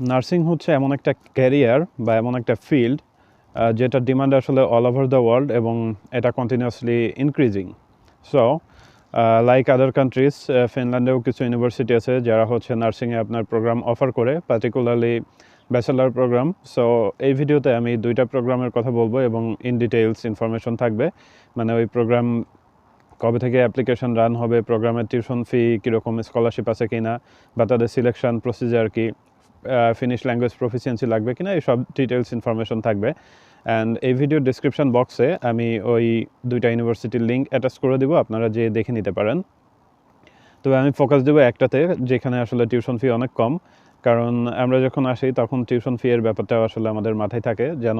Nursing হচ্ছে এমন একটা ক্যারিয়ার বা এমন একটা ফিল্ড যেটার ডিমান্ড আসলে অল ওভার দ্য ওয়ার্ল্ড এবং এটা continuously increasing so like other countries ফিনল্যান্ডেও কিছু ইউনিভার্সিটি আছে যারা হচ্ছে নার্সিংয়ে আপনার প্রোগ্রাম অফার করে পার্টিকুলারলি ব্যাচেলার প্রোগ্রাম সো এই ভিডিওতে আমি দুইটা প্রোগ্রামের কথা বলব এবং ইন ডিটেইলস ইনফরমেশন থাকবে। মানে ওই প্রোগ্রাম কবে থেকে অ্যাপ্লিকেশন রান হবে প্রোগ্রামের টিউশন ফি কীরকম স্কলারশিপ আছে কি না বা তাদের সিলেকশন প্রসিজার কি ফিনিশ ল্যাঙ্গুয়েজ প্রফিসিয়েন্সি লাগবে কিনা, এই সব ডিটেলস ইনফরমেশন থাকবে। অ্যান্ড এই ভিডিও ডিসক্রিপশন বক্সে আমি ওই দুইটা ইউনিভার্সিটির লিঙ্ক অ্যাটাচ করে দেবো, আপনারা যে দেখে নিতে পারেন। তবে আমি ফোকাস দেবো একটাতে, যেখানে আসলে টিউশন ফি অনেক কম। কারণ আমরা যখন আসি, তখন টিউশন ফি এর ব্যাপারটা আসলে আমাদের মাথায় থাকে, যেন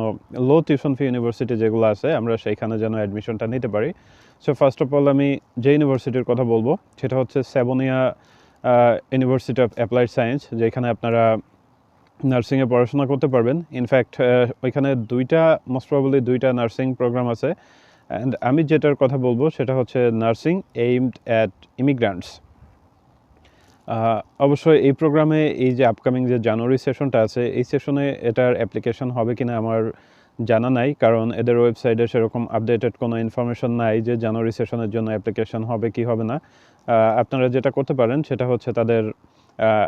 লো টিউশন ফি ইউনিভার্সিটি যেগুলো আছে, আমরা সেইখানে যেন অ্যাডমিশনটা নিতে পারি। সো ফার্স্ট অফ অল আমি যে ইউনিভার্সিটির কথা বলব, সেটা হচ্ছে Savonia university of applied science যেখানে আপনারা নার্সিংয়ে পড়াশোনা করতে পারবেন। ইনফ্যাক্ট ওইখানে দুইটা মোস্ট প্রবাবলি দুইটা নার্সিং প্রোগ্রাম আছে। অ্যান্ড আমি যেটার কথা বলব সেটা হচ্ছে নার্সিং এইমড অ্যাট ইমিগ্রান্টস অবশ্যই এই প্রোগ্রামে এই যে আপকামিং যে জানুয়ারি সেশনটা আছে, এই সেশনে এটার অ্যাপ্লিকেশন হবে কিনা আমার জানা নাই। কারণ এদের ওয়েবসাইটে সেরকম আপডেটেড কোনো ইনফরমেশন নাই যে জানুয়ারি সেশনের জন্য অ্যাপ্লিকেশন হবে, কি হবে না। আপনারা যেটা করতে পারেন সেটা হচ্ছে তাদের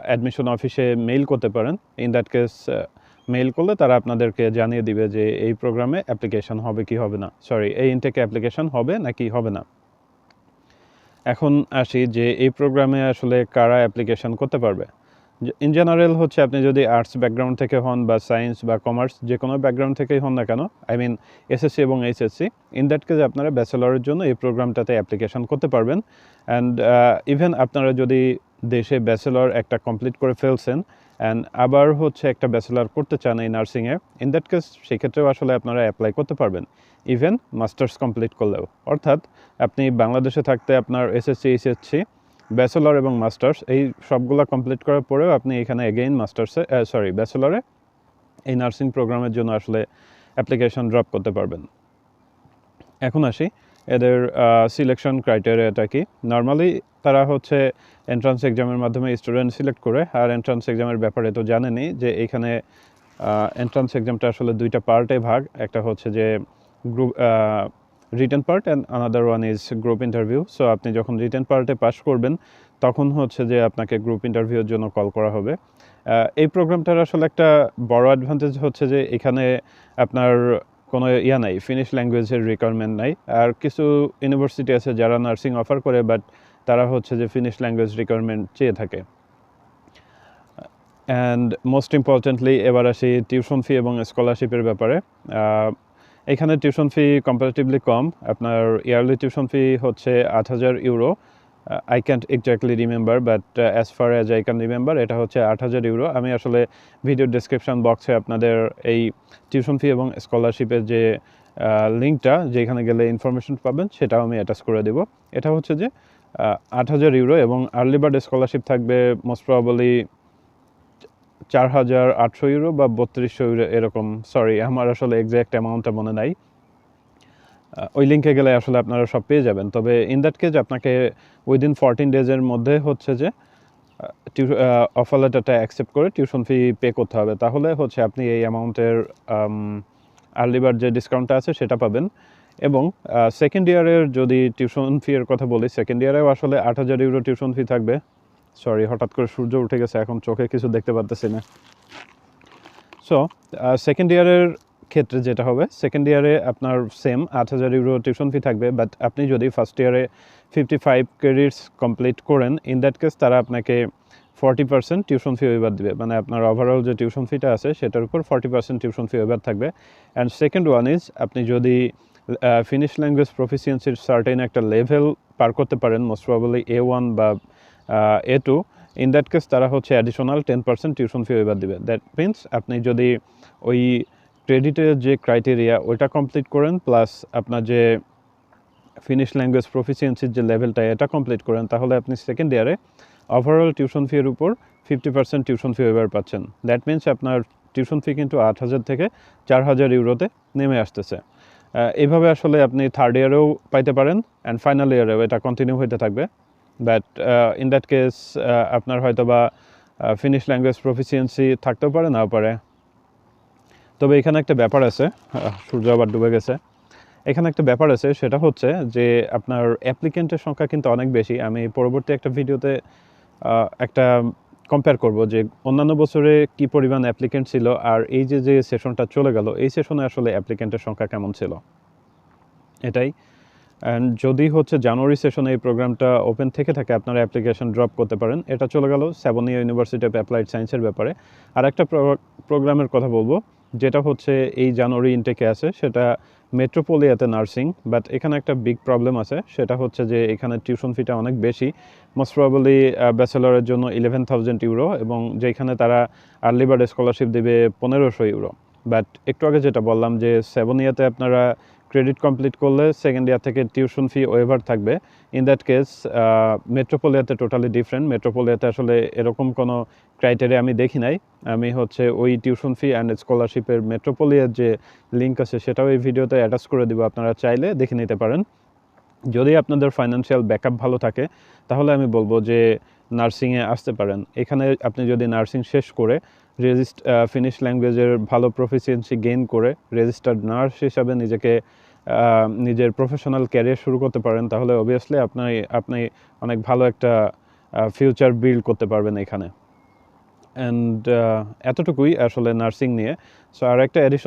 অ্যাডমিশন অফিসে মেইল করতে পারেন। ইন দ্যাট কেস মেইল করলে তারা আপনাদেরকে জানিয়ে দিবে যে এই প্রোগ্রামে অ্যাপ্লিকেশন হবে কি হবে না। সরি এই ইনটেকে অ্যাপ্লিকেশন হবে নাকি হবে না। এখন আসি যে এই প্রোগ্রামে আসলে কারা অ্যাপ্লিকেশন করতে পারবে। ইন জেনারেল হচ্ছে আপনি যদি আর্টস ব্যাকগ্রাউন্ড থেকে হন বা সায়েন্স বা কমার্স যে কোনো ব্যাকগ্রাউন্ড থেকেই হন না কেন আই মিন এসএসসি এবং এইচএসসি ইন দ্যাট কেস আপনারা ব্যাচেলরের জন্য এই প্রোগ্রামটাতে অ্যাপ্লিকেশন করতে পারবেন অ্যান্ড ইভেন আপনারা যদি দেশে ব্যাচেলর একটা কমপ্লিট করে ফেলছেন অ্যান্ড আবার হচ্ছে একটা ব্যাচেলর করতে চান এই নার্সিংয়ে ইন দ্যাট কেস সেক্ষেত্রেও আসলে আপনারা অ্যাপ্লাই করতে পারবেন ইভেন মাস্টার্স কমপ্লিট করলেও। অর্থাৎ আপনি বাংলাদেশে থাকতে আপনার এসএসসি এইচএসসি ব্যাচেলর এবং মাস্টার্স এই সবগুলো কমপ্লিট করার পরেও আপনি এখানে এগেইন মাস্টার্সে সরি ব্যাচেলরে এই নার্সিং প্রোগ্রামের জন্য আসলে অ্যাপ্লিকেশন ড্রপ করতে পারবেন। এখন আসি, এদের সিলেকশন ক্রাইটেরিয়াটা কি? নর্মালি তারা হচ্ছে এন্ট্রান্স এক্সামের মাধ্যমে স্টুডেন্ট সিলেক্ট করে, আর এন্ট্রান্স এক্সামের ব্যাপারে তো জানেনই যে এইখানে এন্ট্রান্স এক্সামটা আসলে দুইটা পার্টে ভাগ, একটা হচ্ছে যে group written part and another one is group interview so আপনি যখন রিটেন পার্টে পাস করবেন, তখন হচ্ছে যে আপনাকে গ্রুপ ইন্টারভিউর জন্য কল করা হবে। এই প্রোগ্রামটার আসলে একটা বড় অ্যাডভান্টেজ হচ্ছে যে এখানে আপনার কোনো ইয়া নাই ফিনিশ ল্যাঙ্গুয়েজের রিকোয়ারমেন্ট নাই। আর কিছু ইউনিভার্সিটি আছে যারা নার্সিং অফার করে বাট তারা হচ্ছে যে ফিনিশ ল্যাঙ্গুয়েজ রিকোয়ারমেন্ট চেয়ে থাকে। অ্যান্ড মোস্ট ইম্পর্টেন্টলি এবার আসি টিউশন ফি এবং স্কলারশিপের ব্যাপারে। এখানে টিউশন ফি কম্পারেটিভলি কম। আপনার ইয়ারলি টিউশন ফি হচ্ছে আট হাজার euro. I can't exactly remember but as far as I can remember এটা হচ্ছে আট হাজার ইউরো। আমি আসলে ভিডিও ডিসক্রিপশন বক্সে আপনাদের এই টিউশন ফি এবং স্কলারশিপের যে লিঙ্কটা যেখানে গেলে ইনফরমেশন পাবেন, সেটাও আমি অ্যাটাচ করে দেব। এটা হচ্ছে যে আট হাজার ইউরো এবং আর্লি বার্ড স্কলারশিপ থাকবে মোস্ট প্রবাবলি চার হাজার আটশো ইউরো বা বত্রিশশো ইউরো এরকম সরি আমার আসলে এক্স্যাক্ট অ্যামাউন্টটা মনে নাই। ওই লিঙ্কে গেলে আসলে আপনারা সব পেয়ে যাবেন। তবে ইন দ্যাট কেজ আপনাকে উইদিন ফরটিন ডেজের মধ্যে হচ্ছে যে অফার লেটারটা অ্যাকসেপ্ট করে টিউশন ফি পে করতে হবে। তাহলে হচ্ছে আপনি এই অ্যামাউন্টের আর্লিবার যে ডিসকাউন্টটা আছে সেটা পাবেন। এবং সেকেন্ড ইয়ারের যদি টিউশন ফি এর কথা বলি সেকেন্ড ইয়ারেও আসলে আট হাজার ইউরো টিউশন ফি থাকবে। সরি হঠাৎ করে সূর্য উঠে গেছে, এখন চোখে কিছু দেখতে পারতেছি না। সো সেকেন্ড ইয়ারের ক্ষেত্রে যেটা হবে সেকেন্ড ইয়ারে আপনার সেম আট হাজার ইউরো টিউশন ফি থাকবে বাট আপনি যদি ফার্স্ট ইয়ারে ফিফটি ফাইভ ক্রেডিটস কমপ্লিট করেন ইন দ্যাট কেস তারা আপনাকে forty percent tuition fee waiver দিবে। মানে আপনার ওভারঅল যে টিউশন ফিটা আছে, সেটার উপর forty percent tuition fee waiver থাকবে। অ্যান্ড সেকেন্ড ওয়ান ইজ আপনি যদি ফিনিশ ল্যাঙ্গুয়েজ প্রফিসিয়েন্সির সার্টেন একটা লেভেল পার করতে পারেন মোস্ট প্রবাবলি এ ওয়ান বা A two in that case তারা হচ্ছে additional ten percent tuition fee waiver দিবে। দ্যাট মিনস আপনি যদি ওই ক্রেডিটের যে ক্রাইটেরিয়া ওইটা কমপ্লিট করেন প্লাস আপনার যে ফিনিশ ল্যাঙ্গুয়েজ প্রফিসিয়েন্সির যে লেভেলটা এটা কমপ্লিট করেন, তাহলে আপনি সেকেন্ড ইয়ারে ওভারঅল টিউশন ফি এর উপর fifty percent tuition fee waiver পাচ্ছেন। দ্যাট মিনস আপনার টিউশন ফি কিন্তু আট হাজার থেকে চার হাজার ইউরোতে নেমে আসতেছে। এইভাবে আসলে আপনি থার্ড ইয়ারেও পাইতে পারেন অ্যান্ড ফাইনাল ইয়ারেও এটা কন্টিনিউ হইতে থাকবে। বাট ইন দ্যাট কেস আপনার হয়তো বা ফিনিশ ল্যাঙ্গুয়েজ প্রফিসিয়েন্সি থাকতেও পারে, নাও পারে। তবে এখানে একটা ব্যাপার আছে সূর্য আবার ডুবে গেছে। এখানে একটা ব্যাপার আছে, সেটা হচ্ছে যে আপনার অ্যাপ্লিকেন্টের সংখ্যা কিন্তু অনেক বেশি। আমি পরবর্তী একটা ভিডিওতে একটা কম্পেয়ার করব যে অন্যান্য বছরে কি পরিমাণ অ্যাপ্লিকেন্ট ছিল আর এই যে যে সেশনটা চলে গেল, এই সেশনে আসলে অ্যাপ্লিকেন্টের সংখ্যা কেমন ছিল। এটাই। অ্যান্ড যদি হচ্ছে জানুয়ারি সেশনে এই প্রোগ্রামটা ওপেন থেকে থাকে, আপনারা অ্যাপ্লিকেশন ড্রপ করতে পারেন। এটা চলে গেল সেভেনিয়া ইউনিভার্সিটি অফ অ্যাপ্লাইড সায়েন্সের ব্যাপারে। আর একটা প্রোগ্রামের কথা বলব, যেটা হচ্ছে এই জানুয়ারি ইনটেকে আছে, সেটা মেট্রোপোলিয়াতে নার্সিং বাট এখানে একটা বিগ প্রবলেম আছে, সেটা হচ্ছে যে এখানে টিউশন ফিটা অনেক বেশি। মোস্ট প্রবলি ব্যাচেলরের জন্য ইলেভেন থাউজেন্ড ইউরো এবং যেখানে তারা আর্লি বার্ড স্কলারশিপ দেবে পনেরোশো ইউরো বাট একটু আগে যেটা বললাম যে সেভেন ইয়াতে আপনারা ক্রেডিট কমপ্লিট করলে সেকেন্ড ইয়ার থেকে টিউশন ফি ওয়েভার থাকবে। ইন দ্যাট কেস মেট্রোপোলিয়াতে টোটালি ডিফারেন্ট মেট্রোপোলিয়াতে আসলে এরকম কোনো ক্রাইটেরিয়া আমি দেখি নাই। আমি হচ্ছে ওই টিউশন ফি অ্যান্ড স্কলারশিপের মেট্রোপোলিয়ার যে লিঙ্ক আছে, সেটাও এই ভিডিওতে অ্যাটাচ করে দিব। আপনারা চাইলে দেখে নিতে পারেন। যদি আপনাদের ফাইন্যান্সিয়াল ব্যাকআপ ভালো থাকে, তাহলে আমি বলব যে নার্সিংয়ে আসতে পারেন। এখানে আপনি যদি নার্সিং শেষ করে রেজিস্ট ফিনিশ ল্যাঙ্গুয়েজের ভালো প্রফিসিয়েন্সি গেইন করে রেজিস্টার্ড নার্স হিসাবে নিজেকে নিজের প্রফেশনাল ক্যারিয়ার শুরু করতে পারেন, তাহলে অবভিয়াসলি আপনি আপনি অনেক ভালো একটা ফিউচার বিল্ড করতে পারবেন এখানে। অ্যান্ড এতটুকুই আসলে নার্সিং নিয়ে। সো আর একটা অ্যাডিশনাল